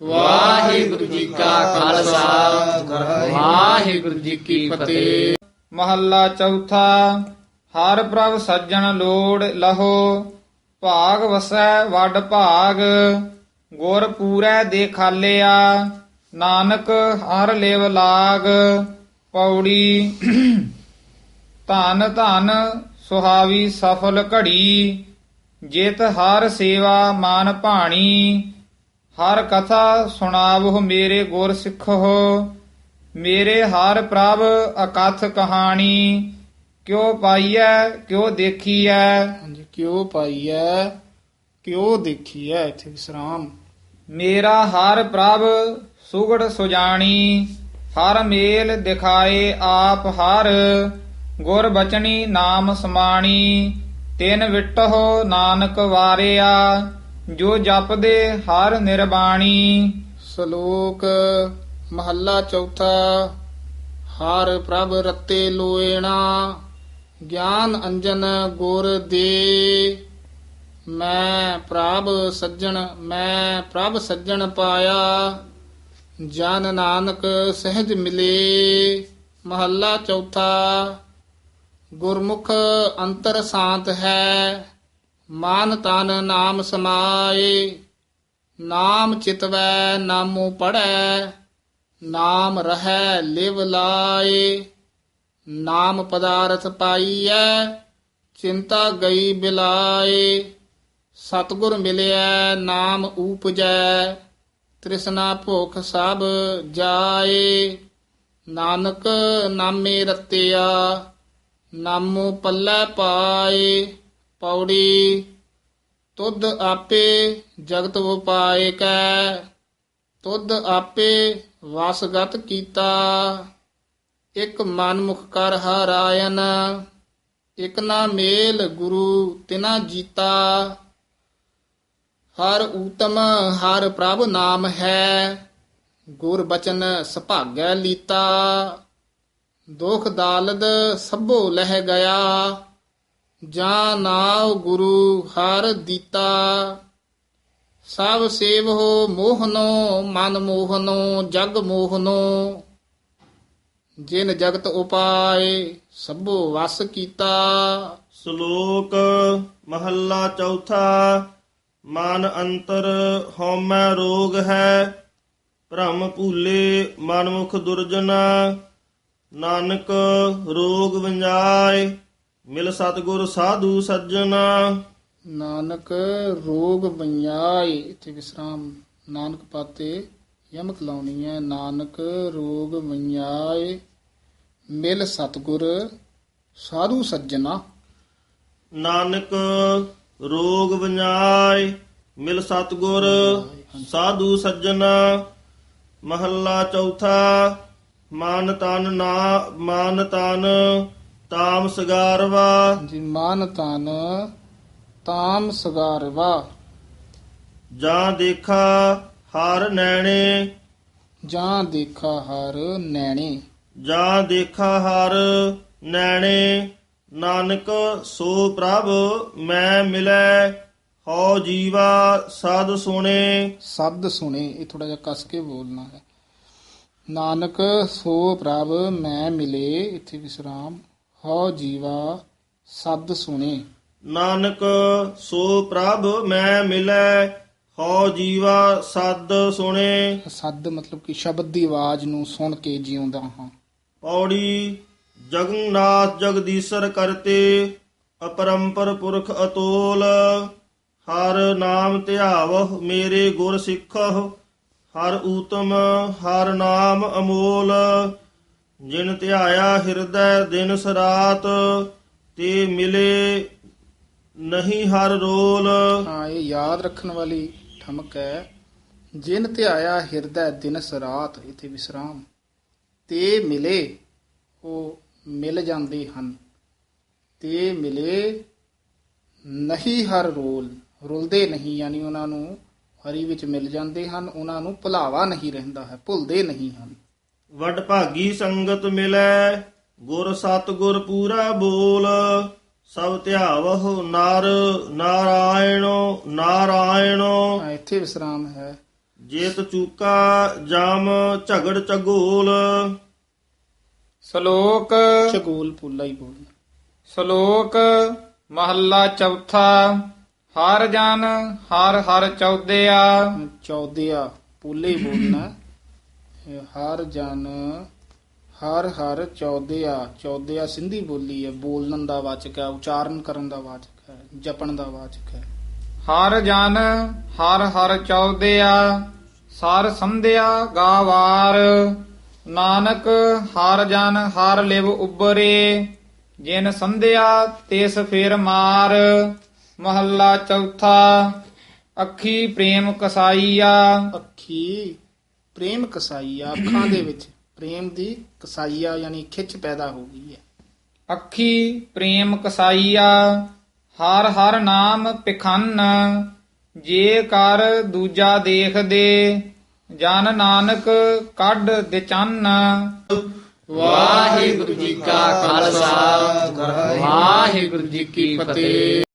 ਵਾਹਿਗੁਰੂ ਜੀ ਕਾ ਖਾਲਸਾ। ਵਾਹਿਗੁਰੂ ਜੀ ਕੀ ਫਤਿਹ। ਮਹੱਲਾ ਚੌਥਾ, ਹਰ ਪ੍ਰਭ ਸੱਜਣ ਲੋੜ ਲਹੋ, ਭਾਗ ਵਸੈ ਵੱਡ ਭਾਗ, ਗੁਰ ਪੂਰੈ ਦੇ ਖਾਲਿਆ ਨਾਨਕ ਹਰ ਲੇਵ ਲਾਗ, ਪੌੜੀ ਧਨ ਧਨ ਸੁਹਾਵੀ ਸਫਲ ਘੜੀ, ਜਿਤ ਹਰ ਸੇਵਾ ਮਾਨ ਭਾਣੀ ਹਰ ਕਥਾ ਸੁਣਾਵੋ ਮੇਰੇ ਗੁਰ ਸਿੱਖੋ ਮੇਰੇ ਹਰ ਪ੍ਰਭ ਅਕਥ ਕਹਾਣੀ ਕਿਉ ਪਾਈਐ ਕਿਉ ਦੇਖੀਐ। ਹਾਂਜੀ ਕਿਉ ਪਾਈਐ ਕਿਉ ਦੇਖੀਐ ਇੱਥੇ ਵਿਸਰਾਮ। ਮੇਰਾ ਹਰ ਪ੍ਰਭ ਸੁਗੜ ਸੁਜਾਣੀ ਹਰ ਮੇਲ ਦਿਖਾਏ ਆਪ ਹਰ ਗੁਰ ਬਚਨੀ ਨਾਮ ਸਮਾਣੀ ਤਿਨ ਵਿਟਹੁ ਨਾਨਕ ਵਾਰਿਆ। ਜੋ ਜਪਦੇ ਹਰ ਨਿਰਬਾਣੀ। ਸ਼ਲੋਕ ਮਹੱਲਾ ਚੌਥਾ, ਹਰ ਪ੍ਰਭ ਰਤੇ ਲੋਏਣਾ, ਗਿਆਨ ਅੰਜਨ ਗੁਰ ਦੇ। ਮੈਂ ਪ੍ਰਭ ਸੱਜਣ, ਮੈਂ ਪ੍ਰਭ ਸੱਜਣ ਪਾਇਆ, ਜਨ ਨਾਨਕ ਸਹਿਜ ਮਿਲੇ। ਮਹੱਲਾ ਚੌਥਾ, ਗੁਰਮੁਖ ਅੰਤਰ ਸ਼ਾਂਤ ਹੈ ਮਨ ਤਨ ਨਾਮ ਸਮਾਏ, ਨਾਮ ਚਿਤਵੈ ਨਾਮੋ ਪੜੈ ਨਾਮ ਰਹੈ ਲਿਵ ਲਾਏ, ਨਾਮ ਪਦਾਰਥ ਪਾਈਐ, ਚਿੰਤਾ ਗਈ ਬਿਲਾਏ, ਸਤਗੁਰ ਮਿਲਿਆ ਨਾਮ ਊਪਜੈ, ਤ੍ਰਿਸ਼ਨਾ ਭੁਖ ਸਭ ਜਾਏ, ਨਾਨਕ ਨਾਮੇ ਰਤਿਆ, ਨਾਮੋ ਪੱਲੇ ਪਾਏ। ਪੌੜੀ, ਤੁਧ ਆਪੇ ਜਗਤ ਵਪਾਏ ਕੈ, ਤੁਧ ਆਪੇ ਵਸਗਤ ਕੀਤਾ। ਇਕ ਮਨ ਮੁਖ ਕਰ ਹਰਾਇਨ, ਇਕ ਨਾ ਮੇਲ ਗੁਰੂ ਤਿਨਾ ਜੀਤਾ। ਹਰ ਊਤਮ, ਹਰ ਪ੍ਰਭ ਨਾਮ ਹੈ, ਗੁਰ ਬਚਨ ਸੁਭਾਗੈ ਲੀਤਾ। ਦੁਖ ਦਾਲਦ ਸਭੋ ਲਹਿ ਗਿਆ। ਜਾ ਨਾਉ ਗੁਰੂ ਹਰ ਦੀਤਾ। ਸਭ ਸੇਵੋ ਮੋਹਨੋ, ਮਨ ਮੋਹਨੋ, ਜਗ ਮੋਹਨੋ। ਜਿਨ ਜਗਤ ਉਪਾਏ, ਸਭੋ ਵਸ ਕੀਤਾ। ਸ਼ਲੋਕ ਮਹੱਲਾ ਚੌਥਾ, ਮਨ ਅੰਤਰ ਹਉਮੈ ਰੋਗ ਹੈ, ਭ੍ਰਮ ਭੂਲੇ ਮਨਮੁਖ ਦੁਰਜਨਾ, ਨਾਨਕ ਰੋਗ ਵੰਜਾਏ। ਮਿਲ ਸਤਗੁਰ ਸਾਧੂ ਸੱਜਣਾ। ਨਾਨਕ ਰੋਗ ਬੰਜਾਏ ਇਥੇ ਵਿਸਰਾਮ। ਨਾਨਕ ਪਾਤੇ ਯਮਕ ਲਾਉਣੀ ਹੈ। ਨਾਨਕ ਰੋਗ ਬੰਜਾਏ ਮਿਲ ਸਤਗੁਰ ਸਾਧੂ ਸੱਜਣਾ। ਨਾਨਕ ਰੋਗ ਵੰਜਾਏ ਮਿਲ ਸਤਗੁਰ ਸਾਧੂ ਸੱਜਣਾ। ਮਹੱਲਾ ਚੌਥਾ ਮਨ ਤਨ ਨਾ ਮਨ ਤਨ ਤਾਮ ਸਗਾਰਵਾ। ਜੀ ਮਾਨ ਤਨ ਤਾਮ ਸਗਾਰਵਾ। ਜਾਂ ਦੇਖਾ ਹਰ ਨੈਣੇ। ਜਾਂ ਦੇਖਾ ਹਰ ਨੈਣੇ। ਜਾਂ ਦੇਖਾ ਹਰ ਨੈਣੇ। ਨਾਨਕ ਸੋ ਪ੍ਰਭ ਮੈਂ ਮਿਲੈ ਹਉ ਜੀਵਾ ਸਦ ਸੁਣੇ। ਸ਼ਬਦ ਸੁਣੇ ਇਹ ਥੋੜਾ ਜਿਹਾ ਕਸ ਕੇ ਬੋਲਣਾ ਹੈ। ਨਾਨਕ ਸੋ ਪ੍ਰਭ ਮੈਂ ਮਿਲੇ ਇੱਥੇ ਵਿਸਰਾਮ। ਹਉ ਜੀਵਾ ਸਬਦ ਸੁਣੇ। ਨਾਨਕ ਸੋ ਪ੍ਰਭ ਮੈਂ ਮਿਲੈ ਹਉ ਜੀਵਾ ਸਦ ਸੁਣੇ। ਸੱਦ ਮਤਲਬ ਕਿ ਸ਼ਬਦ ਦੀ ਆਵਾਜ਼ ਨੂੰ ਸੁਣ ਕੇ ਜਿਉਂਦਾ ਹਾਂ। ਪੌੜੀ ਜਗਨਨਾਥ ਜਗਦੀਸ਼ਰ ਕਰਤੇ ਅਪਰੰਪਰ ਪੁਰਖ ਅਤੋਲ। ਹਰ ਨਾਮ ਧਿਆਵਹ ਮੇਰੇ ਗੁਰ ਸਿੱਖਹ ਹਰ ਊਤਮ ਹਰ ਨਾਮ ਅਮੋਲ। ਜਿਨ ਧਿਆਇਆ ਹਿਰਦੈ ਦਿਨ ਸਰਾਤ, ਤੇ ਮਿਲੇ ਨਹੀਂ ਹਰ ਰੋਲ। ਹਾਂ, ਇਹ ਯਾਦ ਰੱਖਣ ਵਾਲੀ ਠਮਕ ਹੈ। ਜਿਨ ਧਿਆਇਆ ਹਿਰਦੈ ਦਿਨ ਸਰਾਤ, ਇਥੇ ਵਿਸਰਾਮ। ਤੇ ਮਿਲੇ, ਉਹ ਮਿਲ ਜਾਂਦੇ ਹਨ। ਤੇ ਮਿਲੇ ਨਹੀਂ ਹਰ ਰੋਲ। ਰੁਲਦੇ ਨਹੀਂ, ਯਾਨੀ ਉਹਨਾਂ ਨੂੰ ਹਰੀ ਵਿੱਚ ਮਿਲ ਜਾਂਦੇ ਹਨ। ਉਹਨਾਂ ਨੂੰ ਭੁਲਾਵਾ ਨਹੀਂ ਰਹਿੰਦਾ ਹੈ, ਭੁੱਲਦੇ ਨਹੀਂ ਹਨ। ਵਡ ਭਾਗੀ ਸੰਗਤ ਮਿਲੈ ਗੁਰ ਸਤ ਗੁਰ ਪੂਰਾ ਬੋਲ। ਸਭ ਧਿਆਵਹੁ ਨਰ ਨਾਰਾਇਣੋ ਨਾਰਾਇਣੋ। ਇੱਥੇ ਵਿਸਰਾਮ ਹੈ। ਜੇਤ ਚੂਕਾ ਜਾਮ ਝਗੜ ਚਗੋਲ ਸ਼ਲੋਕ ਚਗੋਲ ਪੁੱਲਾ ਹੀ ਬੋਲਣਾ। ਸ਼ਲੋਕ ਮਹੱਲਾ ਚੌਥਾ ਹਰ ਜਨ ਹਰ ਹਰ ਚੌਦਿਆ। ਚੌਦਿਆ ਪੁੱਲੇ ਹੀ ਬੋਲਣਾ। ਹਰ ਜਨ, ਹਰ ਹਰ ਚੌਦਿਆ ਚੌਦਿਆ ਸਿੰਧੀ ਬੋਲੀ ਹੈ, ਬੋਲਣ ਦਾ ਵਾਚਕ ਹੈ, ਉਚਾਰਨ ਕਰਨ ਦਾ ਵਾਚਕ ਹੈ, ਜਪਣ ਦਾ ਵਾਚਕ ਹੈ। ਹਰ ਜਨ, ਹਰ ਹਰ ਚੌਦਿਆ, ਸਰ ਸੰਧਿਆ ਗਾਵਾਰ, ਨਾਨਕ ਹਰ ਜਨ, ਹਰ ਲਿਵ ਉਬਰੇ, ਜਿਨ ਸੰਧਿਆ ਤਿਸ ਫਿਰ ਮਾਰ, ਮਹੱਲਾ ਚੌਥਾ, ਅੱਖੀ ਪ੍ਰੇਮ ਕਸਾਈਆ। ਅੱਖੀ ਪ੍ਰੇਮ ਕਸਾਈਆ ਅੱਖਾਂ ਦੇ ਵਿੱਚ ਪ੍ਰੇਮ ਦੀ ਕਸਾਈਆ ਯਾਨੀ ਖਿੱਚ ਪੈਦਾ ਹੋ ਗਈ ਹੈ। ਅੱਖੀ ਪ੍ਰੇਮ ਕਸਾਈਆ ਹਰ ਹਰ ਨਾਮ ਪਿਖੰਨ ਜੇ ਕਰ ਦੂਜਾ ਦੇਖਦੇ ਜਨ ਨਾਨਕ ਕੱਢ ਦੇ ਚੰਨ ਵਾਹਿਗੁਰੂ ਜੀ ਕਾ ਖਾਲਸਾ ਵਾਹਿਗੁਰੂ ਜੀ ਕੀ ਫਤਿਹ।